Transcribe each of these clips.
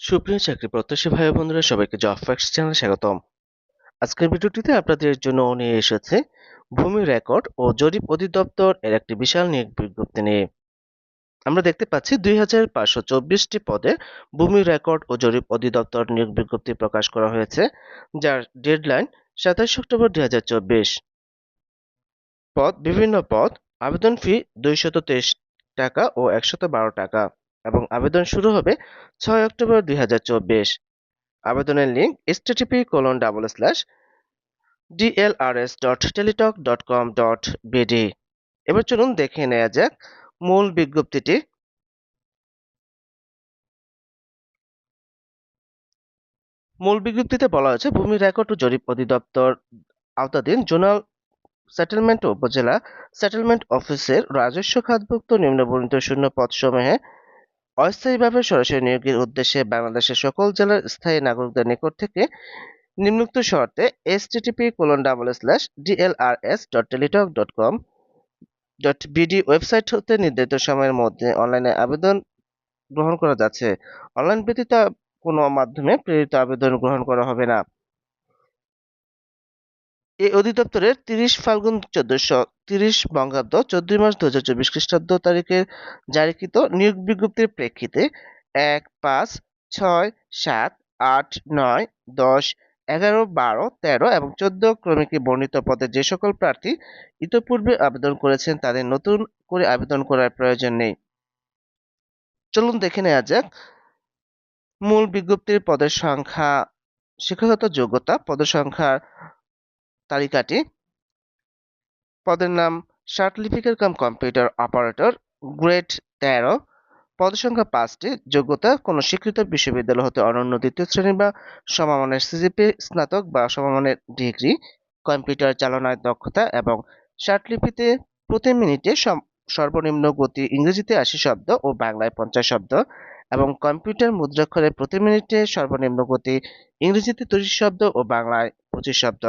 সুপ্রিয় চাকরি প্রত্যাশী ভাই বন্ধুরা সবাইকে জব ফ্যাক্টস চ্যানেলে স্বাগতম। আজকের ভিডিওটিতে আপনাদের জন্য নিয়ে এসেছে ভূমি রেকর্ড ও জরিপ অধিদপ্তর এর একটি বিশাল নিয়োগ বিজ্ঞপ্তি নিয়ে। আমরা দেখতে পাচ্ছি দুই হাজার পাঁচশো চব্বিশটি পদে ভূমি রেকর্ড ও জরিপ অধিদপ্তর নিয়োগ বিজ্ঞপ্তি প্রকাশ করা হয়েছে, যার ডেডলাইন সাতাশ অক্টোবর দুই হাজার চব্বিশ। পদ, বিভিন্ন পদ, আবেদন ফি দুইশত তেইশ টাকা ও একশত বারো টাকা। এবং আবেদন শুরু হবে ছয় অক্টোবর দুই হাজার চব্বিশ। আবেদনের link http colon double slash DLRS dot Teletalk dot com dot BD এবার চলুন দেখে নেওয়া যাক মূল বিজ্ঞপ্তিটি। মূল বিজ্ঞপ্তিতে বলা হয়েছে, ভূমি রেকর্ড ও জরিপ অধিদপ্তর আওতাধীন জোনাল সেটেলমেন্ট উপজেলা সেটেলমেন্ট অফিসের রাজস্ব খাতভুক্ত নিম্নবর্ণিত শূন্য পদসমূহে অস্থায়ীভাবে সরাসরি নিয়োগের উদ্দেশ্যে বাংলাদেশের সকল জেলার স্থায়ী নাগরিকদের নিকট থেকে নিম্নোক্ত শর্তে http colon double slash DLRS dot Teletalk dot com dot BD website হতে নির্ধারিত সময়ের মধ্যে অনলাইনে আবেদন গ্রহণ করা যাচ্ছে। অনলাইন ব্যতীত কোনো মাধ্যমে প্রেরিত আবেদন গ্রহণ করা হবে না। এই অধিদপ্তরের তিরিশ ফাল্গুন চোদ্দশো তিরিশ বঙ্গাব্দ চোদ্দই মার্চ দু হাজার চব্বিশ খ্রিস্টাব্দ তারিখে জারিকৃত নিয়োগ বিজ্ঞপ্তির প্রেক্ষিতে এক পাঁচ ছয় সাত আট নয় দশ এগারো বারো তেরো এবং চোদ্দ ক্রমিকে বর্ণিত পদে যে সকল প্রার্থী ইতোপূর্বে আবেদন করেছেন তাদের নতুন করে আবেদন করার প্রয়োজন নেই। চলুন দেখে নেওয়া যাক। মূল বিজ্ঞপ্তির পদের সংখ্যা, শিক্ষাগত যোগ্যতা, পদের সংখ্যার তালিকাটি। পদের নাম certificate cum computer operator grade তেরো। পদসংখ্যা পাঁচটি। যোগ্যতা, কোনো স্বীকৃত বিশ্ববিদ্যালয় হতে অনন্য দ্বিতীয় শ্রেণি বা সমমানের সিজিপি, স্নাতক বা সমমানের ডিগ্রি। কম্পিউটার চালনায় দক্ষতা এবং লিপিতে প্রতি মিনিটে সর্বনিম্ন গতি ইংরেজিতে আশি শব্দ ও বাংলায় পঞ্চাশ শব্দ এবং কম্পিউটার মুদ্রাক্ষরে প্রতি মিনিটে সর্বনিম্ন গতি ইংরেজিতে তিরিশ শব্দ ও বাংলায় পঁচিশ শব্দ।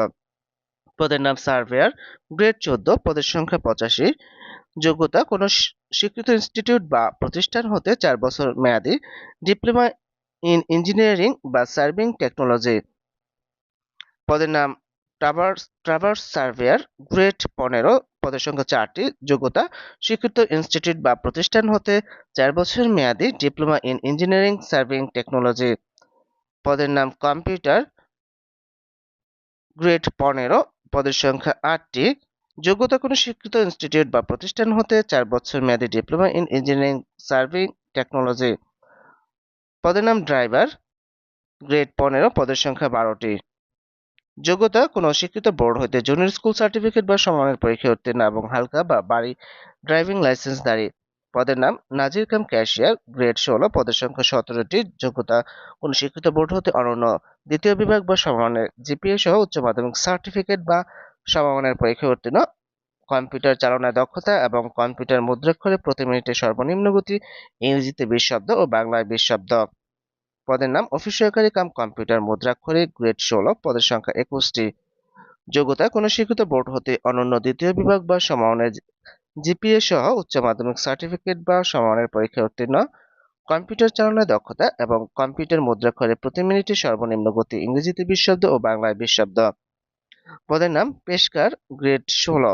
পদের নাম সার্ভেয়ার। গ্রেড চোদ্দ, পদের সংখ্যা পঁচাশি। যোগ্যতা, কোনো স্বীকৃত ইনস্টিটিউট বা প্রতিষ্ঠান হতে চার বছর মেয়াদী। ডিপ্লোমা ইন ইঞ্জিনিয়ারিং বা সার্ভিং টেকনোলজি। পদের নাম ট্রাভার্স ট্রাভার্স সার্ভেয়ার। গ্রেড পনেরো, পদের সংখ্যা চারটি। যোগ্যতা, স্বীকৃত ইনস্টিটিউট বা প্রতিষ্ঠান হতে চার বছর মেয়াদী। Diploma in engineering, surveying technology. পদের নাম কম্পিউটার। গ্রেড পনেরো পদের সংখ্যা আটটি। যোগ্যতা কোনো স্বীকৃত ইনস্টিটিউট বা প্রতিষ্ঠান হতে চার বছর মেয়াদী diploma in engineering surveying technology পদের নাম ড্রাইভার গ্রেড পনেরো, পদের সংখ্যা বারোটি। যোগ্যতা কোনো স্বীকৃত বোর্ড হইতে জুনিয়র স্কুল সার্টিফিকেট বা সমানের পরীক্ষা উত্তীর্ণ এবং হালকা বা বাড়ি ড্রাইভিং লাইসেন্স দাঁড়ি পদের নাম নাজির কাম ক্যাশিয়ার, গ্রেড ষোলো, পদের সংখ্যা সতেরোটি, যোগ্যতা কোনো স্বীকৃত বোর্ড হতে অনন্য। দ্বিতীয় বিভাগ বা সমমানের জিপিএ সহ উচ্চ মাধ্যমিক সার্টিফিকেট বা সমমানের পরীক্ষা উত্তীর্ণ। কম্পিউটার চালনায় দক্ষতা এবং কম্পিউটার মুদ্রাক্ষরে প্রতি মিনিটে সর্বনিম্ন গতি, ইংরেজিতে বিশ শব্দ ও বাংলায় বিশ শব্দ। পদের নাম অফিস সহকারী কাম কম্পিউটার মুদ্রাক্ষরে গ্রেড ষোলো, পদের সংখ্যা একুশটি। যোগ্যতা কোনো স্বীকৃত বোর্ড হতে অনন্য। দ্বিতীয় বিভাগ বা সমমানের জিপিএ সহ উচ্চ মাধ্যমিক সার্টিফিকেট বা সমমানের পরীক্ষায় উত্তীর্ণ কম্পিউটার চালনায় দক্ষতা এবং কম্পিউটার মুদ্রাক্ষরে প্রতি মিনিটে সর্বনিম্ন গতি ইংরেজিতে বিশ শব্দ ও বাংলায় বিশ শব্দ পদের নাম পেশকার গ্রেড ষোলো।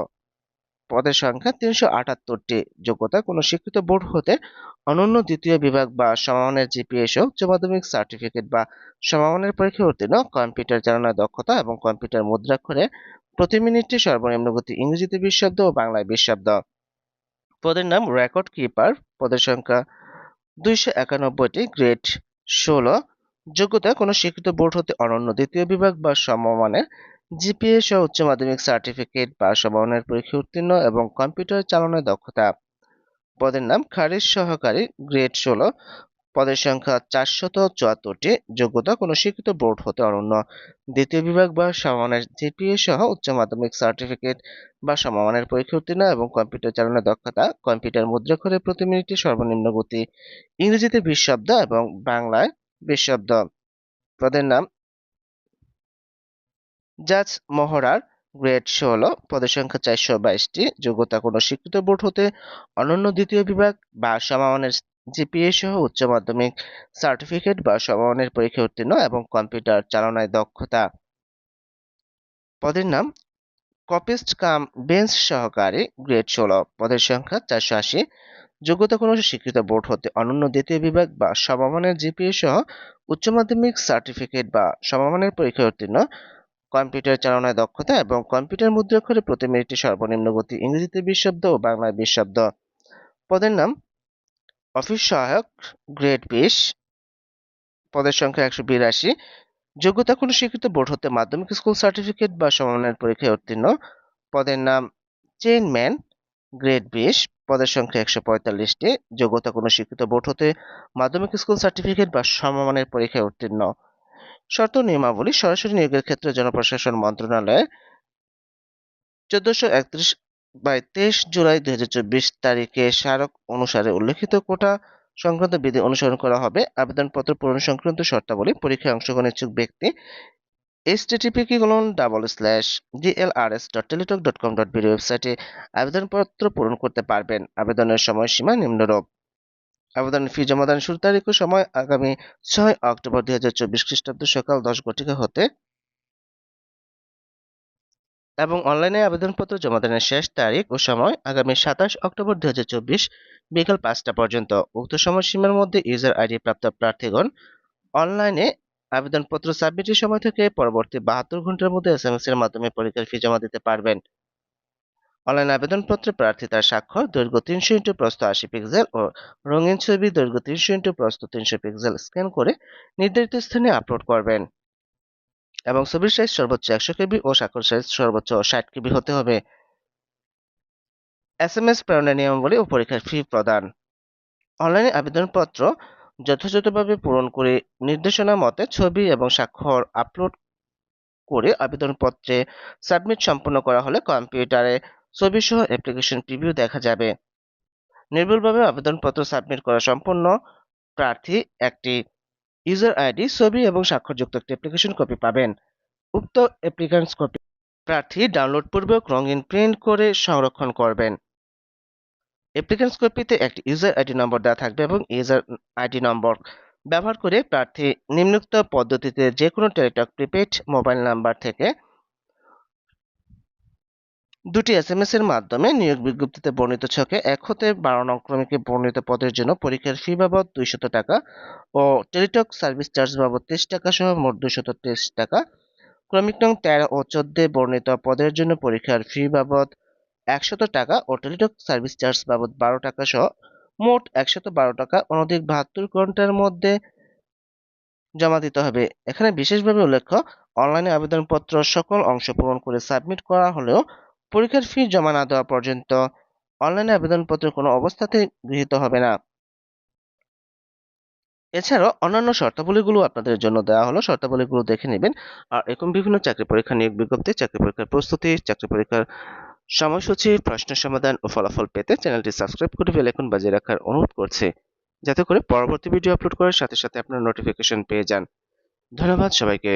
পদের সংখ্যা তিনশো আটাত্তরটি। যোগ্যতা কোনো স্বীকৃত বোর্ড হতে অনন্য দ্বিতীয় বিভাগ বা সমমানের সহ উচ্চ মাধ্যমিক সার্টিফিকেট বা সমমানের পরীক্ষায় উত্তীর্ণ কম্পিউটার চালনায় দক্ষতা এবং কম্পিউটার মুদ্রাক্ষরে প্রতি মিনিটে সর্বনিম্ন গতি ইংরেজিতে বিশ শব্দ ও বাংলায় বিশ শব্দ। পদের নাম রেকর্ড কিপার। পদের সংখ্যা দুইশো একানব্বইটি, গ্রেড ষোলো। যোগ্যতা, কোনো স্বীকৃত বোর্ড হতে অনন্য দ্বিতীয় বিভাগ বা সমমানের জিপিএ সহ উচ্চ মাধ্যমিক সার্টিফিকেট বা সমমানের পরীক্ষা উত্তীর্ণ এবং কম্পিউটার চালানোর দক্ষতা। পদের নাম খারিজ সহকারী, গ্রেড ষোলো। পদের সংখ্যা চারশত চুয়াত্তরটি। যোগ্যতা, কোনো স্বীকৃত বোর্ড হতে অনন্য। দ্বিতীয় বিভাগ বা সমমানের জিপিএ সহ উচ্চ মাধ্যমিক সার্টিফিকেট বা সমমানের পরীক্ষা উত্তীর্ণ এবং কম্পিউটার চালানোর দক্ষতা, কম্পিউটার মুদ্রাক্ষরে প্রতি মিনিটে সর্বনিম্ন গতি, ইংরেজিতে বিশ এবং বাংলায় বিশ পদের নাম জাজ মহড়ার গ্রেড ষোলো, পদের সংখ্যা চারশো বাইশটি। যোগ্যতা, কোনো স্বীকৃত বোর্ড হতে অনন্য। দ্বিতীয় বিভাগ বা সমমানের জিপিএ সহ উচ্চ মাধ্যমিক সার্টিফিকেট বা সমমানের পরীক্ষা উত্তীর্ণ এবং কম্পিউটার চালনায় দক্ষতা। পদের নাম কপিস্ট কাম বেঞ্চ সহকারী গ্রেড ষোলো। পদের সংখ্যা চারশো আশি। যোগ্যতা কোনো স্বীকৃত বোর্ড হতে অনন্য দ্বিতীয় বিভাগ বা সমমানের জিপিএ সহ উচ্চ মাধ্যমিক সার্টিফিকেট বা সমমানের পরীক্ষা উত্তীর্ণ। কম্পিউটার চালনায় দক্ষতা এবং কম্পিউটার মুদ্রাক্ষরে প্রতি মিনিটে সর্বনিম্ন গতি ইংরেজিতে বিশ শব্দ ও বাংলায় বিশ শব্দ। পদের নাম অফিস সহায়ক, গ্রেড বিশ, পদের সংখ্যা একশো বিরাশি। যোগ্যতা কোনো স্বীকৃত বোর্ড হতে মাধ্যমিক স্কুল সার্টিফিকেট বা সমমানের পরীক্ষায় উত্তীর্ণ। পদের নাম চেইনম্যান গ্রেড বিশ, পদের সংখ্যা একশো পঁয়তাল্লিশটি। যোগ্যতা কোনো স্বীকৃত বোর্ড হতে মাধ্যমিক স্কুল সার্টিফিকেট বা সমমানের পরীক্ষায় উত্তীর্ণ। শর্ত নিয়মাবলী সরাসরি নিয়োগের ক্ষেত্রে জনপ্রশাসন মন্ত্রণালয়ের চোদ্দশো একত্রিশ বাই তেইশ জুলাই দুই হাজার চব্বিশ তারিখে স্মারক অনুসারে উল্লেখিত কোটা সংক্রান্ত বিধি অনুসরণ করা হবে। আবেদনপত্র পূরণ সংক্রান্ত শর্তাবলী পরীক্ষায় অংশগ্রহণ ইচ্ছুক ব্যক্তি HTTP colon double slash DLRS dot Teletalk dot com dot BD ওয়েবসাইটে আবেদনপত্র পূরণ করতে পারবেন। আবেদনের সময়সীমা নিম্নরূপ। আবেদনের ফি জমাদান শুরু তারিখ ও সময় আগামী ছয় অক্টোবর দুই হাজার চব্বিশ খ্রিস্টাব্দ সকাল দশ ঘটিকা হতে এবং অনলাইনে আবেদনপত্র জমাদানের শেষ তারিখ ও সময় আগামী সাতাশ অক্টোবর দুই হাজার চব্বিশ বিকাল পাঁচটা পর্যন্ত। উক্ত সময়সীমার মধ্যে ইউজার আইডি প্রাপ্ত প্রার্থীগণ অনলাইনে আবেদনপত্র সাবমিটের সময় থেকে পরবর্তী বাহাত্তর ঘণ্টার মধ্যে এস এসএমএস এর মাধ্যমে পরীক্ষার ফি জমা দিতে পারবেন। অনলাইন আবেদনপত্রে প্রার্থী তার স্বাক্ষর, দৈর্ঘ্য তিনশো ইন্টু প্রস্থ আশি পিক্সেল ও রঙিন ছবি দৈর্ঘ্য তিনশো ইন্টু প্রস্থ তিনশো পিক্সেল স্ক্যান করে নির্ধারিত স্থানে আপলোড করবেন। এবং ছবির সাইজ সর্বোচ্চ একশো কেবি ও স্বাক্ষর সাইজ সর্বোচ্চ ষাট কেবি হতে হবে। এস এম এস প্রেরণের নিয়মাবলী ও পরীক্ষার ফি প্রদান। অনলাইনে আবেদনপত্র যথাযথভাবে পূরণ করে নির্দেশনা মতে ছবি এবং স্বাক্ষর আপলোড করে আবেদনপত্রে সাবমিট সম্পন্ন করা হলে কম্পিউটারে ছবি সহ অ্যাপ্লিকেশন প্রিভিউ দেখা যাবে। নির্ভুলভাবে আবেদনপত্র সাবমিট করা সম্পন্ন প্রার্থী একটি ইউজার আইডি, ছবি এবং স্বাক্ষরযুক্ত একটি অ্যাপ্লিকেশন কপি পাবেন। উক্ত অ্যাপ্লিকেশন কপি প্রার্থী ডাউনলোড পূর্বক রঙিন প্রিন্ট করে সংরক্ষণ করবেন। অ্যাপ্লিকেশন কপিতে একটি ইউজার আইডি নম্বর দেওয়া থাকবে এবং ইউজার আইডি নম্বর ব্যবহার করে প্রার্থী নিম্নোক্ত পদ্ধতিতে যে কোনো টেলিটক প্রিপেড মোবাইল নাম্বার থেকে দুটি এসএমএস এর মাধ্যমে নিয়োগ বিজ্ঞপ্তিতে বর্ণিত ছকে এক হতে বারো নং ক্রমিকে বর্ণিত পদের জন্য পরীক্ষার ফি বাবদ দুইশত টাকা ও টেলিটক সার্ভিস চার্জ বাবদ তেইশ টাকা সহ মোট দুইশত তেইশ টাকা। ক্রমিক নং তেরো ও চোদ্দে বর্ণিত পদের জন্য পরীক্ষার ফি বাবদ একশত টাকা ও টেলিটক সার্ভিস চার্জ বাবদ বারো টাকা সহ মোট একশত বারো টাকা অনধিক বাহাত্তর ঘণ্টার মধ্যে জমা দিতে হবে। এখানে বিশেষভাবে উল্লেখ্য, অনলাইনে আবেদনপত্র সকল অংশ পূরণ করে সাবমিট করা হলেও পরীক্ষার ফি জমা না দেওয়া পর্যন্ত অনলাইনে আবেদনপত্র কোনো অবস্থাতেই গৃহীত হবে না। এছাড়াও অন্যান্য শর্তাবলীগুলো আপনাদের জন্য দেওয়া হলো। শর্তাবলীগুলো দেখে নেবেন। আর এরকম বিভিন্ন চাকরি পরীক্ষা নিয়োগ বিজ্ঞপ্তি, চাকরি পরীক্ষার প্রস্তুতি, চাকরি পরীক্ষার সময়সূচি প্রশ্ন সমাধান ও ফলাফল পেতে চ্যানেলটি সাবস্ক্রাইব করে বেল আইকন বাজিয়ে রাখার অনুরোধ করছে। যাতে করে পরবর্তী ভিডিও আপলোড করার সাথে সাথে আপনার নোটিফিকেশন পেয়ে যান। ধন্যবাদ সবাইকে।